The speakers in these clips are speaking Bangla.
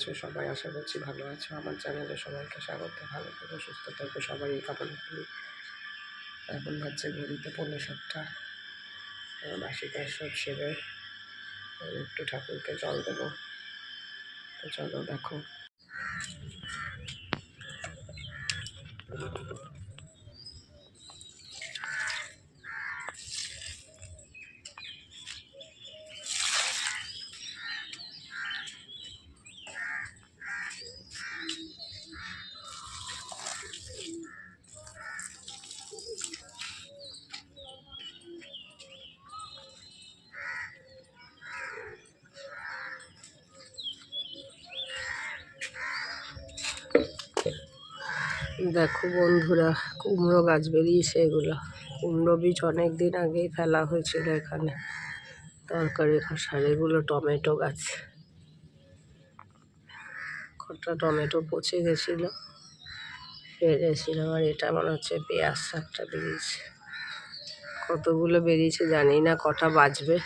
আছো? সবাই আশা করছি ভালো আছো। আমার চ্যানেলে সবাইকে স্বাগত। ভালো থাকো, সুস্থ থাকো। সবাই এই কাপড় করি এখন হচ্ছে ঘড়িতে পনেরো সাতটা। বাসি সব সেরে একটু ঠাকুরকে জল দেবো। তো চলো, দেখো। দেখো বন্ধুরা, কুমড়ো গাছ বেরিয়েছে এগুলো। কুমড়ো বীজ অনেক দিন আগেই ফেলা হয়েছিল এখানে। তরকারি খাসার, এগুলো টমেটো গাছ। কটা টমেটো পচে গেছিল, বেরিয়েছিল আর এটা মনে হচ্ছে পেঁয়াজ শাকটা বেরিয়েছে। কতগুলো বেরিয়েছে জানি না, কটা বাজবে।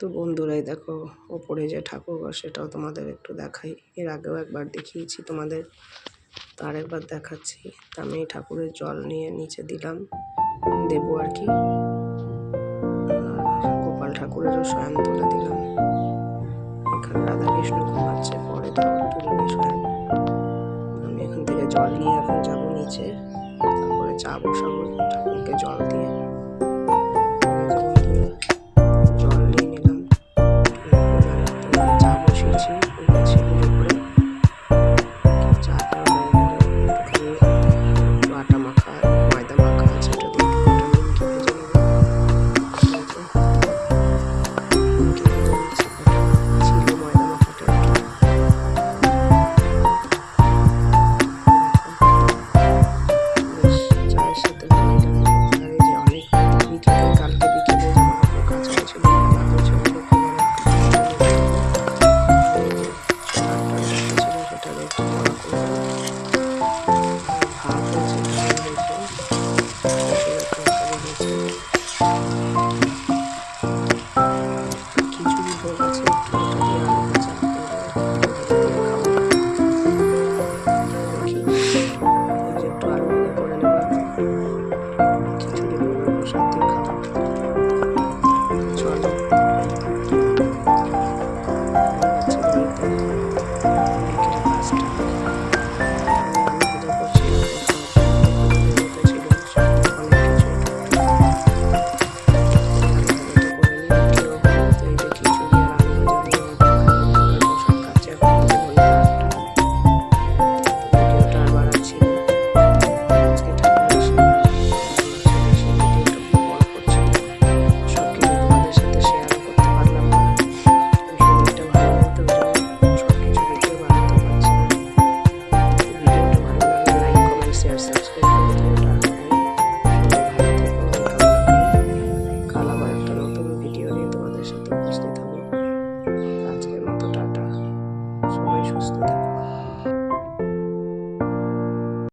তো বন্ধুরাই দেখো, ওপরে যে ঠাকুর ঘর সেটাও তোমাদের একটু দেখাই। এর আগেও একবার দেখিয়েছি তোমাদের, তো আরেকবার দেখাচ্ছি। তা আমি ঠাকুরের জল নিয়ে নিচে দিলাম, দেবো আর কি। গোপাল ঠাকুরেরও শয়ন তুলে দিলাম। এখানে রাধাকৃষ্ণ ঘুমাচ্ছে, পরে ঠাকুর তুলবে শয়ন আমি এখান থেকে জল নিয়ে এখন যাব নিচে, তারপরে চা বসাবো ঠাকুরকে জল